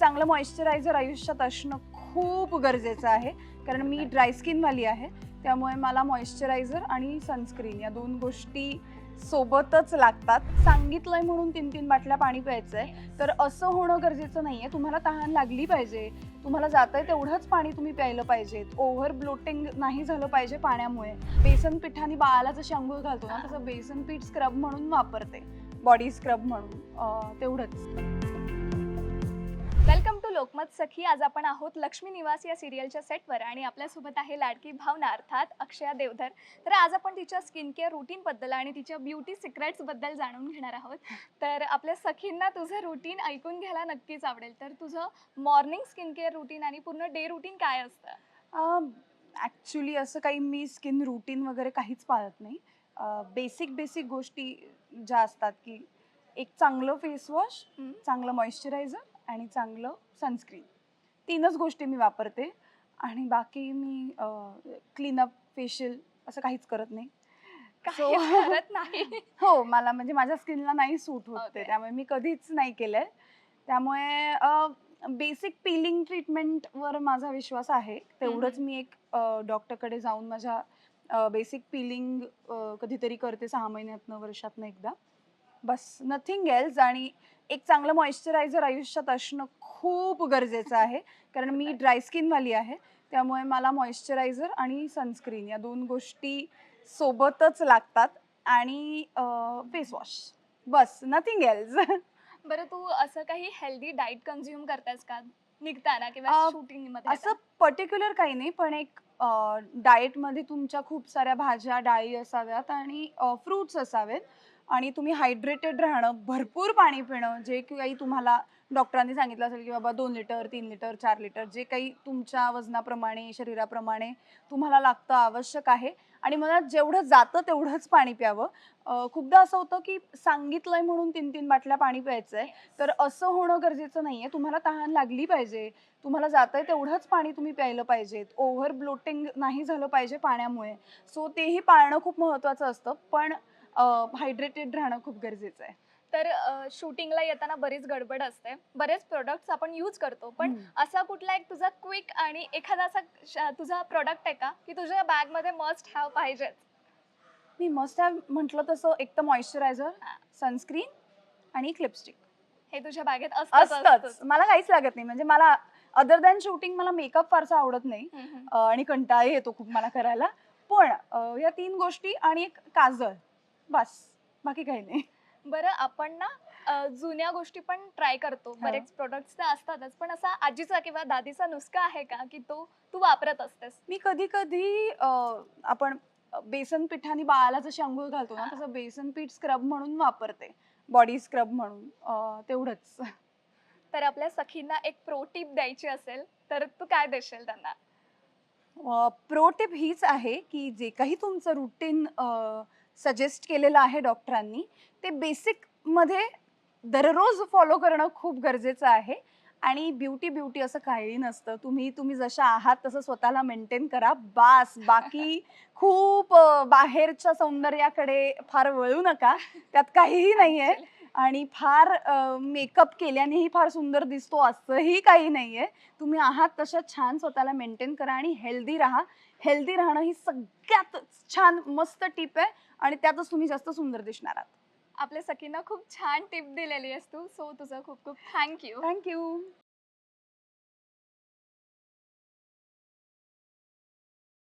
चांगलं मॉइश्चरायझर आयुष्यात असणं खूप गरजेचं आहे. कारण मी ड्राय स्किनवाली आहे. त्यामुळे मला मॉइश्चरायझर आणि सनस्क्रीन या दोन गोष्टी सोबतच लागतात. सांगितलंय म्हणून तीन तीन बाटल्या पाणी प्यायचंय. तर असं होणं गरजेचं नाहीये. तुम्हाला तहान लागली पाहिजे. तुम्हाला जातंय तेवढंच पाणी तुम्ही प्यायलं पाहिजेत. ओव्हर ब्लोटिंग नाही झालं पाहिजे पाण्यामुळे. बेसन पिठाने बाळाला जशी आंघोळ घालतो ना तसं बेसन पीठ स्क्रब म्हणून वापरते. बॉडी स्क्रब म्हणून. तेवढंच. लोकमत सखी आज आपण आहोत लक्ष्मी निवास या सिरियलच्या सेटवर आणि आपल्यासोबत आहे लाडकी भावना अर्थात अक्षया देवधर. तर आज आपण तिच्या स्किन केअर रुटीनबद्दल आणि तिच्या ब्युटी सिक्रेट्सबद्दल जाणून घेणार आहोत. तर आपल्या सखींना तुझं रुटीन ऐकून घ्यायला नक्कीच आवडेल. तर तुझं मॉर्निंग स्किन केअर रुटीन आणि पूर्ण डे रुटीन काय असतं? ॲक्च्युली असं काही मी स्किन रुटीन वगैरे काहीच पाळत नाही. बेसिक बेसिक गोष्टी ज्या असतात की एक चांगलं फेस वॉश हम्म. चांगलं मॉइश्चरायझर आणि चांगलं सनस्क्रीन तीनच गोष्टी मी वापरते आणि बाकी मी क्लीनअप फेशियल असं काहीच करत नाही. So- करत नाही. हो मला म्हणजे माझ्या स्किनला नाही सूट होत Okay. त्यामुळे मी कधीच नाही केलंय. त्यामुळे बेसिक पिलिंग ट्रीटमेंटवर माझा विश्वास आहे. तेवढंच. मी एक डॉक्टरकडे जाऊन माझ्या बेसिक पिलिंग कधीतरी करते सहा महिन्यातनं वर्षातनं एकदा. बस नथिंग एल्स आणि एक चांगलं मॉइश्चरायझर आयुष्यात असणं खूप गरजेचं आहे. कारण मी ड्राय स्किनवाली आहे. त्यामुळे मला मॉइश्चरायझर आणि सनस्क्रीन या दोन गोष्टी सोबतच लागतात. आणि फेस वॉश बस नथिंग एल्स बरं तू असं काही हेल्दी डाएट कन्झ्युम करतेस का? निघताना किंवा शूटिंगमध्ये असं पर्टिक्युलर काही नाही. पण एक डाएटमध्ये तुमच्या खूप साऱ्या भाज्या डाळी असाव्यात आणि फ्रुट्स असावेत. आणि तुम्ही हायड्रेटेड राहणं भरपूर पाणी पिणं जे काही तुम्हाला डॉक्टरांनी सांगितलं असेल की बाबा दोन लिटर तीन लिटर चार लिटर जे काही तुमच्या वजनाप्रमाणे शरीराप्रमाणे तुम्हाला लागतं आवश्यक आहे. आणि मला जेवढं जातं तेवढंच पाणी प्यावं. खूपदा असं होतं की सांगितलंय म्हणून तीन तीन बाटल्या पाणी प्यायचंय. तर असं होणं गरजेचं नाहीये. तुम्हाला तहान लागली पाहिजे. तुम्हाला जातंय तेवढंच पाणी तुम्ही प्यायलं पाहिजेत. ओव्हर ब्लोटिंग नाही झालं पाहिजे पाण्यामुळे. सो तेही पाळणं खूप महत्त्वाचं असतं. पण हायड्रेटेड राहणं खूप गरजेचं आहे. तर शूटिंगला येताना बरीच गडबड असते. बरेच प्रोडक्ट्स आपण यूज करतो. पण. असा कुठला एक तुझा क्विक आणि एखादा असा तुझा प्रोडक्ट आहे का? की तुझ्या बॅगमध्ये मस्ट हॅव पाहिजे मी मस्ट हॅव म्हटलं तसं एक तर मॉइश्चरायझर. सनस्क्रीन आणि एक लिपस्टिक हे तुझ्या बॅगेत असतंच मला काहीच लागत नाही. म्हणजे मला अदर दॅन शूटिंग मला मेकअप फारसा आवडत नाही. आणि कंटाळा येतो खूप मला करायला. पण या तीन गोष्टी आणि एक काजळ. बस बाकी काही नाही. बरं आपण ना अ, जुन्या गोष्टी पण ट्राय करतो. बरेच प्रोडक्ट्स तर असतातच. पण असा आजीचा किंवा दादीचा नुसका आहे का? की तो तू वापरत असतेस? मी कधी कधी आपण बेसन पिठाने बाळाला जशी आंघोळ घालतो ना तसं बेसन पीठ स्क्रब म्हणून वापरते. बॉडी स्क्रब म्हणून. अं, तेवढंच. तर आपल्या सखींना एक प्रो टिप द्यायची असेल तर तू काय देशील त्यांना? प्रो टिप हीच आहे की जे काही तुमचं रुटीन सजेस्ट केलेलं आहे डॉक्टरांनी. ते बेसिकमध्ये दररोज फॉलो करणं खूप गरजेचं आहे. आणि ब्युटी ब्युटी असं काही नसतं. तुम्ही तुम्ही जशा आहात तसं स्वतःला मेंटेन करा. बास बाकी खूप बाहेरच्या सौंदर्याकडे फार वळू नका. त्यात काहीही नाही आहे आणि फार मेकअप केल्यानेही फार सुंदर दिसतो असंही काही नाहीये. तुम्ही आहात तशा छान स्वतःला मेंटेन करा आणि हेल्दी राहा. हेल्दी राहणं ही सगळ्यात छान मस्त टीप आहे आणि त्यातच तुम्ही जास्त सुंदर दिसणार आहात. आपल्या सखींना खूप छान टिप दिलेली आहेस तू. सो तुझं खूप खूप थँक्यू थँक्यू